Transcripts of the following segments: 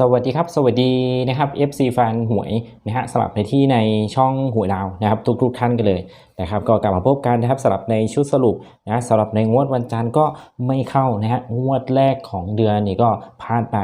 สวัสดีครับสวัสดีนะครับ FC แฟนหวยนะฮะสลับในที่ในช่องหวยดาวนะครับ ทุกๆท่านกันเลยนะครับ ก็กลับมาพบกันนะครับสลับในชุดสรุปนะสำหรับในงวดวันจันทร์ก็ไม่เข้านะฮะงวดแรกของเดือนนี่ก็พลาดไป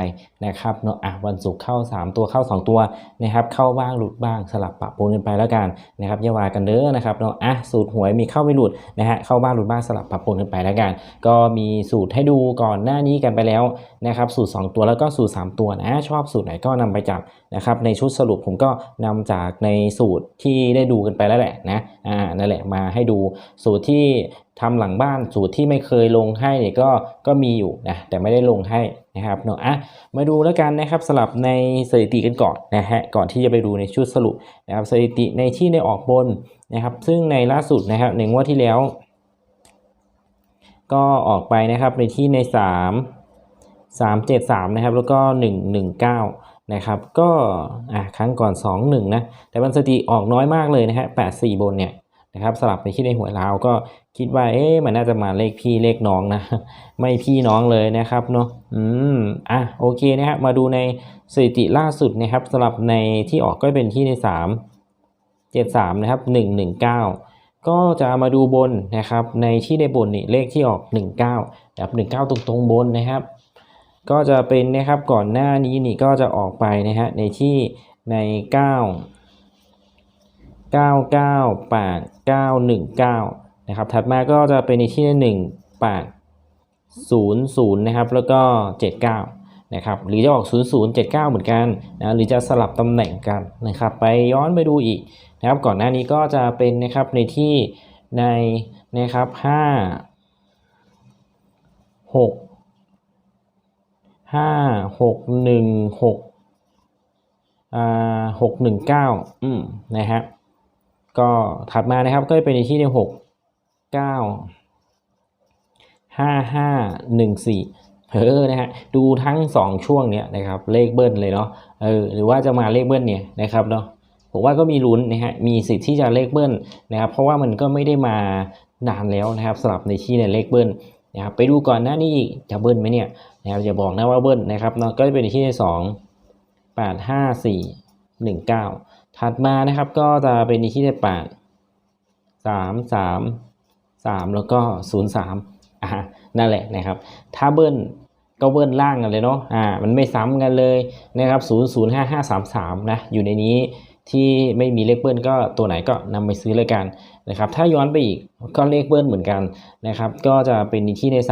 นะครับเนาะอะวันศุกร์เข้า 3 ตัวเข้า 2 ตัวนะครับ เข้าบ้างหลุดบ้างสลับปะปนกันไปแล้วกันนะครับอย่าว่ากันเด้อนะครับเนาะอะสูตรหวยมีเข้าไม่หลุดนะฮะเข้าบ้างหลุดบ้างสลับปะปนกันไปแล้วกัน ก็มีสูตรให้ดูก่อนหน้านี้กันไปแล้วนะครับสูตร 2 ตัวแล้วก็สูตร 3 ตัวนะชอบสูตรไหนก็นำไปจับนะครับในชุดสรุปผมก็นำจากในสูตรที่ได้ดูกันไปแล้วแหละนะอ่านั่นแหละมาให้ดูสูตรที่ทำหลังบ้านสูตรที่ไม่เคยลงให้เนี่ยก็ก็มีอยู่นะแต่ไม่ได้ลงให้นะครับเนาะอะมาดูแล้วกันนะครับสลับในสถิติกันก่อนนะฮะก่อนที่จะไปดูในชุดสรุปนะครับสถิติในที่ได้ออกบนนะครับซึ่งในล่าสุดนะครับในงวดที่แล้ว ก็ออกไปนะครับในที่ใน 3 3 7 3 นะครับ แล้วก็ 1 1 9 นะครับ ก็อะครั้งก่อน 2 1 นะ แต่บันสติออกน้อยมากเลยนะฮะ8 4 บนเนี่ยนะครับสลับไปที่ในหัวยลาก็คิดว่าเอ๊ะมันน่าจะมาเลขพี่เลขน้องนะ ไม่พี่น้องเลยนะครับเนาะอืมอะโอเคนะครับมาดูในสถิติล่าสุดนะครับสลับในที่ออกก็เป็นที่ใน 3 7 3 นะครับ 1 1 9 ก็จะมาดูบนนะครับในที่ในบนนี่เลขที่ออก 19แบบ19 ตรงๆบนนะครับ ก็จะเป็นนะครับก่อนหน้านี้นี่ก็จะออกไปนะฮะในที่ใน 9 9 9 8 9 1 9นะครับถัดมาก็จะเป็นในที่ใน1 8 0 0นะครับแล้วก็ 79นะครับหรือจะออก 0 0 7 9 เหมือนกันนะหรือจะสลับตำแหน่งกันนะครับไปย้อนไปดูอีกนะครับก่อนหน้านี้ก็จะเป็นนะครับในที่ในนะครับห้า ห้าหกหนึ่งหกอ่าหกหนึ่งเก้าอืมนะฮะก็ถัดมานะครับก็จะเป็นในที่ในหกเก้าห้าห้าหนึ่งสี่เออนะฮะดูทั้งสองช่วงเนี้ยนะครับเลขเบิ้ลเลยเนาะเออหรือว่าจะมาเลขเบิ้ลเนี่ยนะครับเนาะผมว่าก็มีลุ้นนะฮะมีสิทธิ์ที่จะเลขเบิ้ลนะครับเพราะว่ามันก็ไม่ได้มานานแล้วนะครับสำหรับในที่ในเลขเบิ้ล นะครับไปดูก่อนหน้านี้อีกจะเบิ้ลไหมเนี่ยนะครับอย่าบอกนะว่าเบิ้ลนะครับเนาะก็จะเป็นในที่ในสองแปดห้าสี่หนึ่งเก้าถัดมานะครับก็จะเป็นในที่ในแปดสามสามสามแล้วก็ศูนย์สามอ่านั่นแหละนะครับ ถ้าเบิ้ลก็เบิ้ลล่างกันเลยเนาะอ่ามันไม่ซ้ำกันเลยนะครับศูนย์ศูนย์ห้าห้าสามสามนะอยู่ในนี้ ที่ไม่มีเลขเบิ้ลก็ตัวไหนก็นำไปซื้อเลยกันนะครับ ถ้าย้อนไปอีกก็เลขเบิ้ลเหมือนกันนะครับ ก็จะเป็นที่ใน 3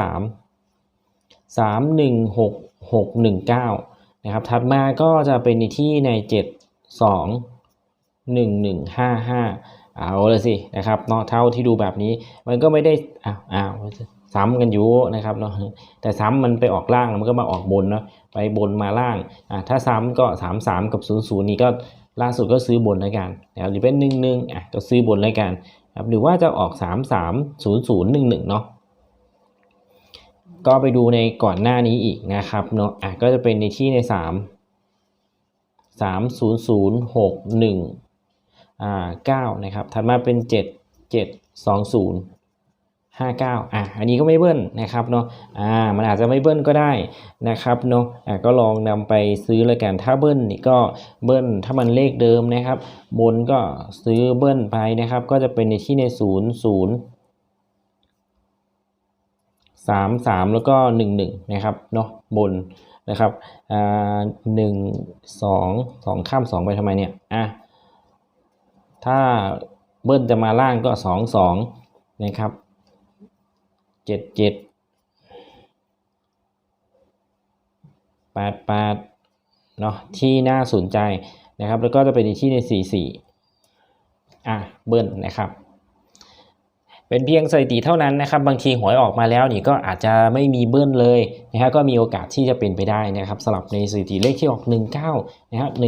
3 1 6 6 1 9นะครับ ถัดมาก็จะเป็นที่ใน 7 2 1 1 5 5 เอาเลยสินะครับเนาะเท่าที่ดูแบบนี้มันก็ไม่ได้อ้าวอ้าวซ้ำกันอยู่นะครับเนาะแต่ซ้ำมันไปออกล่างมันก็มาออกบนเนาะไปบนมาล่างอ่าถ้าซ้ำก็ 3 3 กับ 0 0 นี่ก็ ล่าสุดก็ซื้อบนแล้วกันนะครับหรือเป็นหนึ่งหนึ่งอะก็ซื้อบนแล้วกันครับหรือว่าจะออกสามสามศูนย์ศูนย์หนึ่งหนึ่งเนาะก็ไปดูในก่อนหน้านี้อีกนะครับเนาะอะก็จะเป็นในที่ในสามสามศูนย์ศูนย์หกหนึ่งอ่าเก้านะครับถัดมาเป็นเจ็ดเจ็ดสองศูนย์ห้าเก้าอะอันนี้ก็ไม่เบิ้ลนะครับเนาะอ่ามันอาจจะไม่เบิ้ลก็ได้นะครับเนาะอะก็ลองนำไปซื้อเลยกันถ้าเบิ้ลนี่ก็เบิ้ลถ้ามันเลขเดิมนะครับ บนก็ซื้อเบิ้ลไปนะครับ ก็จะเป็นในที่ในศูนย์ศูนย์สามสามแล้วก็หนึ่งหนึ่งนะครับเนาะบนนะครับอ่าหนึ่งสองสองข้ามสองไปทำไมเนี่ยอะถ้าเบิ้ลจะมาล่างก็สองสองนะครับ เจ็ดเจ็ดแปดแปดเนาะที่น่าสนใจนะครับ แล้วก็จะเป็นที่ในสี่สี่อะเบิ้ลนะครับ เป็นเพียงสถิติเท่านั้นนะครับ บางทีหวยออกมาแล้วนี่ก็อาจจะไม่มีเบิ้ลเลยนะฮะก็มีโอกาสที่จะเป็นไปได้นะครับสำหรับในสถิติเลขที่ออก 19นะครับ19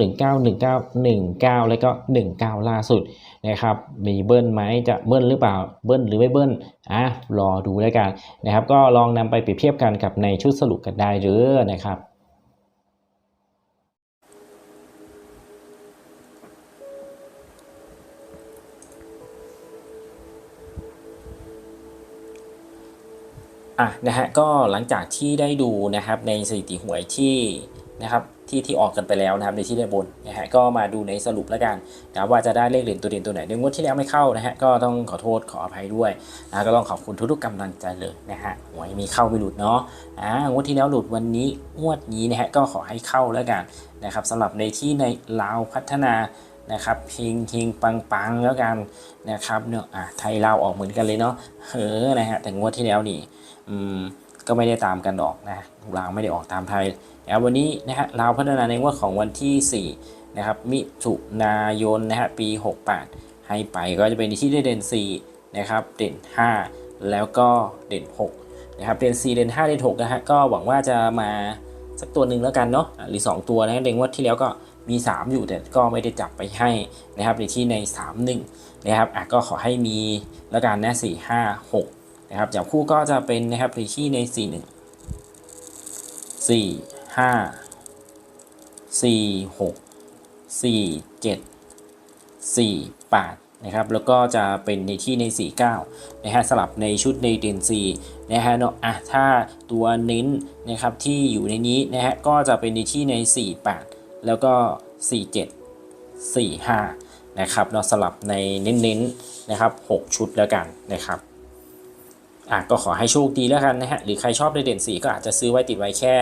19 19 19 แล้วก็ 19 ล่าสุดนะครับมีเบิ้ลไหมจะเบิ้ลหรือเปล่าเบิ้ลหรือไม่เบิ้ลอะรอดูแล้วกันนะครับก็ลองนำไปเปรียบเทียบกันกับในชุดสรุปกันได้หรือนะครับ อะนะฮะก็หลังจากที่ได้ดูนะครับในสถิติหวยที่นะครับที่ที่ออกกันไปแล้วนะครับในที่ได้บนนะฮะก็มาดูในสรุปแล้วกันนะว่าจะได้เลขเด่นตัวเด่นตัวไหนในงวดที่แล้วไม่เข้านะฮะก็ต้องขอโทษขออภัยด้วยนะก็ต้องขอบคุณทุกๆกำลังใจเลยนะฮะหวยมีเข้าไม่หลุดเนาะอ่างวดที่แล้วหลุดวันนี้งวดนี้นะฮะก็ขอให้เข้าแล้วกันนะครับสำหรับในที่ในลาวพัฒนา นะครับเฮงเฮงปังปังแล้วกันนะครับเนาะอะไทยลาออกเหมือนกันเลยเนาะเออนะฮะแต่งวดที่แล้วนี่อืมก็ไม่ได้ตามกันดอกนะลาวไม่ได้ออกตามไทยนะครับวันนี้นะฮะลาวพัฒนาในงวดของวันที่ 4 นะครับ มิถุนายนนะฮะปี 68 ให้ไปก็จะเป็นที่ได้เด่น4นะครับเด่น 5 แล้วก็เด่น6นะครับเด่น4เด่น5เด่น6นะฮะก็หวังว่าจะมาสักตัวหนึ่งแล้วกันเนาะหรือ 2 ตัวนะฮะในงวดที่แล้วก็ มี 3 อยู่แต่ก็ไม่ได้จับไปให้นะครับในที่ใน 3 1นะครับอะก็ขอให้มีแล้วกันนะ4 5 6นะครับจับคู่ก็จะเป็นนะครับในที่ใน4 1สี่ห้าสี่หกสี่เจ็ดสี่แปดนะครับแล้วก็จะเป็นในที่ใน 49นะฮะสลับในชุดในเดน4นะฮะเนาะอะถ้าตัวเน้นนะครับที่อยู่ในนี้นะฮะก็จะเป็นในที่ใน 48 แล้วก็ 47 45 นะครับเนาสลับในเน้นๆนะครับ 6 ชุดแล้วกันนะครับอะก็ขอให้โชคดีแล้วกันนะฮะหรือใครชอบในเด่นสีก็อาจจะซื้อไว้ติดไว้แค่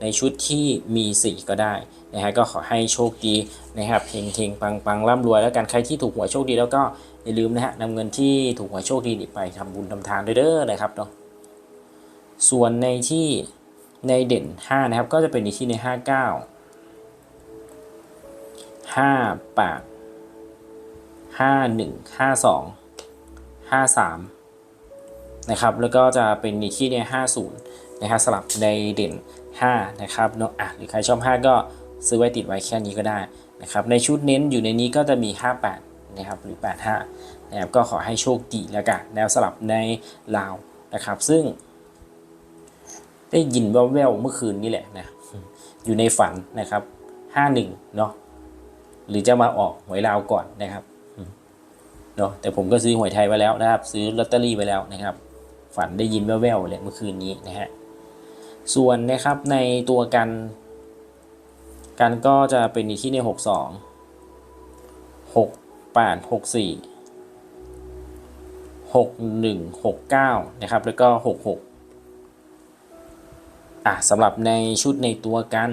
ในชุดที่มีสีก็ได้นะฮะก็ขอให้โชคดีนะครับเฮงเฮงปังปังร่ำรวยแล้วกันใครที่ถูกหวยโชคดีแล้วก็อย่าลืมนะฮะนำเงินที่ถูกหวยโชคดีนี่ไปทำบุญทำทานด้วยเด้อนะครับเนาะส่วนในที่ในเด่น 5 นะครับ ก็จะเป็นในที่ใน 59 58 51 52 53นะครับ แล้วก็จะเป็นในที่ใน50นะครับสลับในเด่น5นะครับเนาะอะหรือใครชอบ5ก็ซื้อไว้ติดไว้แค่นี้ก็ได้นะครับ ในชุดเน้นอยู่ในนี้ก็จะมี58นะครับหรือ 85นะครับก็ขอให้โชคดีแล้วกันแนวสลับในลาวนะครับ ซึ่ง ได้ยินแว่วๆเมื่อคืนนี้แหละนะอยู่ในฝันนะครับ 51 เนาะ หรือจะมาออกหวยลาวก่อนนะครับเนาะแต่ผมก็ซื้อหวยไทยไว้แล้วนะครับ ซื้อลอตเตอรี่ไว้แล้วนะครับ ฝันได้ยินแว่วๆเลยเมื่อคืนนี้นะฮะส่วนนะครับในตัวกัน กันก็จะเป็นอยู่ที่ในหกสองหกแปดหกสี่หกหนึ่งหกเก้านะครับ แล้วก็หกหกอะสำหรับในชุดในตัวกัน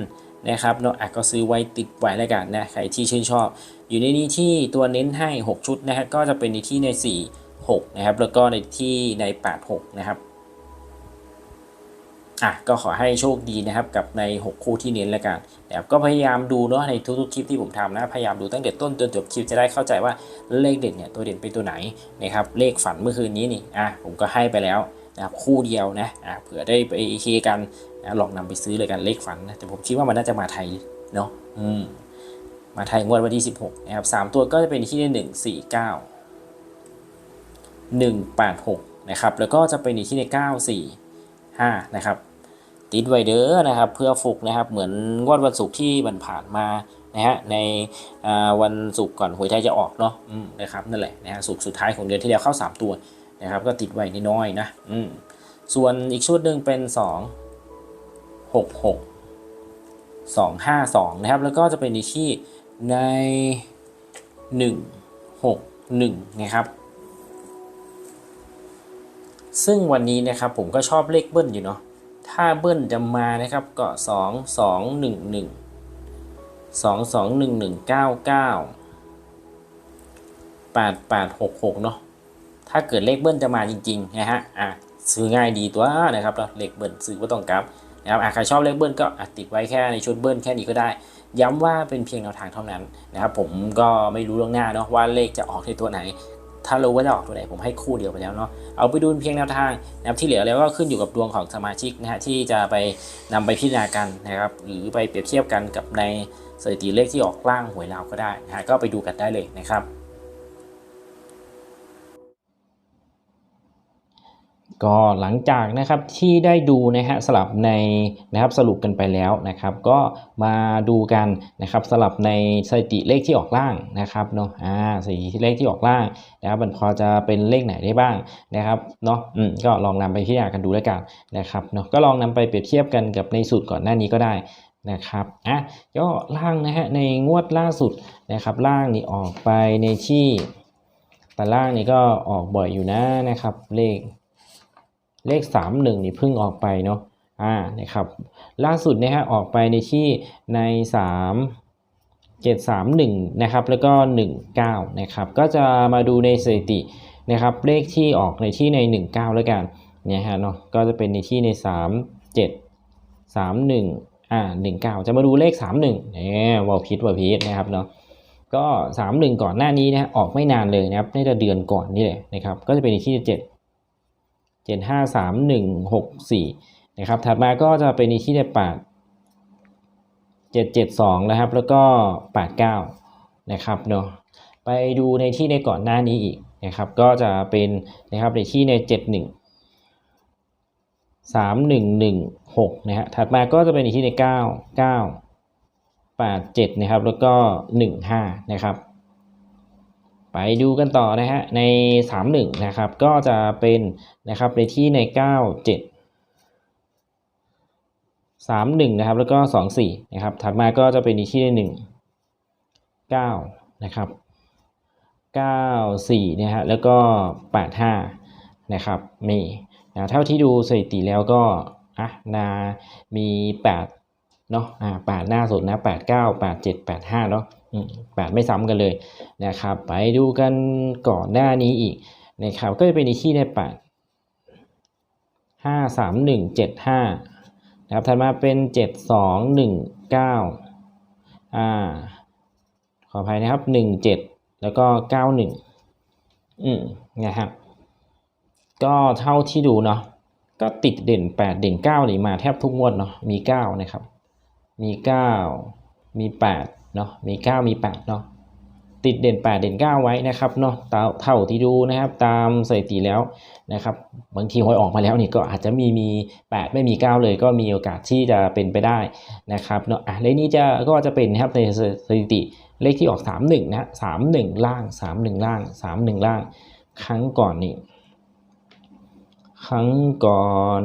นะครับเนาะอะก็ซื้อไว้ติดไว้แล้วกันนะใครที่ชื่นชอบ อยู่ในนี้ที่ตัวเน้นให้ 6 ชุดนะครับก็จะเป็นในที่ใน 4 6 นะครับ แล้วก็ในที่ใน 8 6 นะครับอะก็ขอให้โชคดีนะครับกับใน 6 คู่ที่เน้นแล้วกันนะครับก็พยายามดูเนาะในทุกๆคลิปที่ผมทำนะพยายามดูตั้งแต่ต้นจนจบคลิปจะได้เข้าใจว่าเลขเด่นเนี่ยตัวเด่นเป็นตัวไหนนะครับเลขฝันเมื่อคืนนี้นี่อะผมก็ให้ไปแล้ว นะครับคู่เดียวนะอะเผื่อได้ไปเฮกันนะลองนำไปซื้อเลยกันเลขฝันนะแต่ผมคิดว่ามันน่าจะมาไทยเนาะอืมมาไทยงวดวันที่ 16นะครับ3ตัวก็จะเป็นที่ใน1 4 9 1 8 6นะครับแล้วก็จะเป็นที่ใน 9 4 5นะครับติดไวเดอร์นะครับเพื่อฟุกนะครับเหมือนงวดวันศุกร์ที่มันผ่านมานะฮะในวันศุกร์ก่อนหวยไทยจะออกเนาะนะครับนั่นแหละนะฮะศุกร์สุดท้ายของเดือนที่แล้วเข้า 3 ตัว นะครับ ก็ติดไว้น,น้อยนะอืมส่วนอีกชุดหนึ่งเป็น 2 6 6 252 นะครับ แล้วก็จะเป็นที่ใน 161 นะครับ ซึ่งวันนี้นะครับผมก็ชอบเลขเบิ้ลอยู่เนาะ ถ้าเบิ้ลจะมานะครับก็ 2 2 1 1 2 2 1 1 9 9 8 8 6 6 เนาะ ถ้าเกิดเลขเบิ้ลจะมาจริงๆนะฮะอะซื้อง่ายดีตัวนะครับเลขเบิ้ลซื้อไม่ต้องกลับนะครับใครชอบเลขเบิ้ลก็ติดไว้แค่ในชุดเบิ้ลแค่นี้ก็ได้ ย้ำว่าเป็นเพียงแนวทางเท่านั้นนะครับผมก็ไม่รู้ล่วงหน้าเนาะว่าเลขจะออกในตัวไหน ถ้ารู้ว่าจะออกตัวไหนผมให้คู่เดียวไปแล้วเนาะเอาไปดูเพียงแนวทางนะครับที่เหลือแล้วก็ขึ้นอยู่กับดวงของสมาชิกนะฮะที่จะไปนำไปพิจารณากันนะครับหรือไปเปรียบเทียบกันกับในสถิติเลขที่ออกล่างหวยลาวก็ได้นะฮะก็ไปดูกันได้เลยนะครับ ก็หลังจากนะครับที่ได้ดูนะฮะสลับในนะครับสรุปกันไปแล้วนะครับ ก็มาดูกันนะครับสลับในสถิติเลขที่ออกล่างนะครับเนาะอ่าสถิติเลขที่ออกล่างนะครับมันพอจะเป็นเลขไหนได้บ้างนะครับเนาะอืมก็ลองนำไปพิจารณากันดูแล้วกันนะครับเนาะก็ลองนำไปเปรียบเทียบกันกับในสูตรก่อนหน้านี้ก็ได้นะครับอะก็ล่างนะฮะในงวดล่าสุดนะครับล่างนี่ออกไปในที่แต่ล่างนี่ก็ออกบ่อยอยู่นะนะครับเลข เลขสามหนึ่งนี่เพิ่งออกไปเนาะอ่านะครับล่าสุดนะฮะออกไปในที่ในสามเจ็ดสามหนึ่งนะครับแล้วก็หนึ่งเก้านะครับก็จะมาดูในสถิตินะครับเลขที่ออกในที่ในหนึ่งเก้าแล้วกันเนี่ยฮะเนาะก็จะเป็นในที่ในสามเจ็ดสามหนึ่งอ่าหนึ่งเก้าจะมาดูเลขสามหนึ่งเนี่ยวอลพิษวอลพิษนะครับเนาะก็สามหนึ่งก่อนหน้านี้นะฮะออกไม่นานเลยนะครับน่าจะเดือนก่อนนี่แหละนะครับก็จะเป็นในที่เจ็ดเจ็ดห้าสามหนึ่งหกสี่นะครับ ถัดมาก็จะเป็นในที่ได้แปดเจ็ดเจ็ดสองนะครับ แล้วก็แปดเก้านะครับเนาะ ไปดูในที่ในก่อนหน้านี้อีกนะครับ ก็จะเป็นนะครับในที่ในเจ็ดหนึ่งสามหนึ่งหนึ่งหกนะฮะ ถัดมาก็จะเป็นในที่ในเก้าเก้าแปดเจ็ดนะครับ แล้วก็หนึ่งห้านะครับ ไปดูกันต่อนะฮะใน 31 นะครับ ก็จะเป็นนะครับในที่ใน 9 7 31 นะครับ แล้วก็ 24 นะครับ ถัดมาก็จะเป็นในที่ใน 1 9 นะครับ 94 นะฮะแล้วก็ 85 นะครับนี่นะเท่าที่ดูสถิติแล้วก็อะนามี 8 เนาะอ่า8หน้าสุดนะ 8 9 8 7 8 5 เนาะ อืม8ไม่ซ้ำกันเลยนะครับ ไปดูกันก่อนหน้านี้อีกนะครับ ก็จะเป็นในที่ได้แปดห้าสามหนึ่งเจ็ดห้านะครับถัดมาเป็นเจ็ดสองหนึ่งเก้าอ่าขออภัยนะครับหนึ่งเจ็ดแล้วก็เก้าหนึ่งอืมนะครับก็เท่าที่ดูเนาะก็ติดเด่นแปดเด่นเก้านี่มาแทบทุกงวดเนาะมีเก้านะครับ มีเก้ามีแปด เนาะมีเก้ามีแปดเนาะติดเด่น 8 เด่น 9 ไว้นะครับเนาะเท่าที่ดูนะครับตามสถิติแล้วนะครับบางทีหวยออกมาแล้วนี่ก็อาจจะมีมี 8 ไม่มี 9 เลยก็มีโอกาสที่จะเป็นไปได้นะครับเนาะอะเลขนี้จะก็จะเป็นนะครับในสถิติเลขที่ออก 31 นะ31 ล่าง 31 ล่าง 31 ล่าง ครั้งก่อนนี่ครั้งก่อน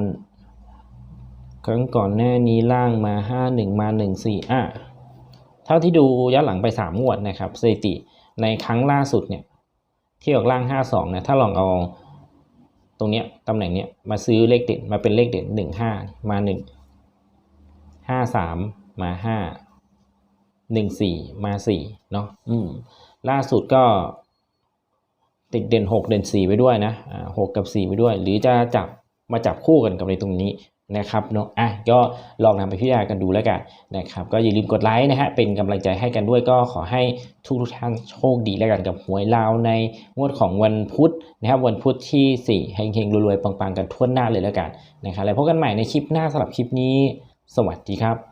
ครั้งก่อนหน้านี้ล่างมา 51 มา 14อะ ท่าที่ดูย้อนหลังไป 3 งวดนะครับสถิติในครั้งล่าสุดเนี่ยที่ออกล่าง 52นะถ้าลองเอาตรงเนี้ยตำแหน่งเนี้ยมาซื้อเลขเด่นมาเป็นเลขเด่น 15 มา 1 53 มา 5 14 มา 4 เนาะอืมล่าสุดก็ติดเด่น 6 เด่น 4 ไปด้วยนะอ่า6กับ 4 ไปด้วย หรือจะจับมาจับคู่กันกับในตรงนี้ นะครับเนาะอะก็ลองนำไปพิจารณากันดูแล้วกันนะครับ ก็อย่าลืมกดไลค์นะฮะเป็นกำลังใจให้กันด้วยก็ขอให้ทุกทุกท่านโชคดีแล้วกันกับหวยลาวในงวดของวันพุธนะครับวันพุธที่4เฮงๆรวยๆปังๆกันทั่วหน้าเลยแล้วกันนะครับแล้วพบกันใหม่ในคลิปหน้าสำหรับคลิปนี้ สวัสดีครับ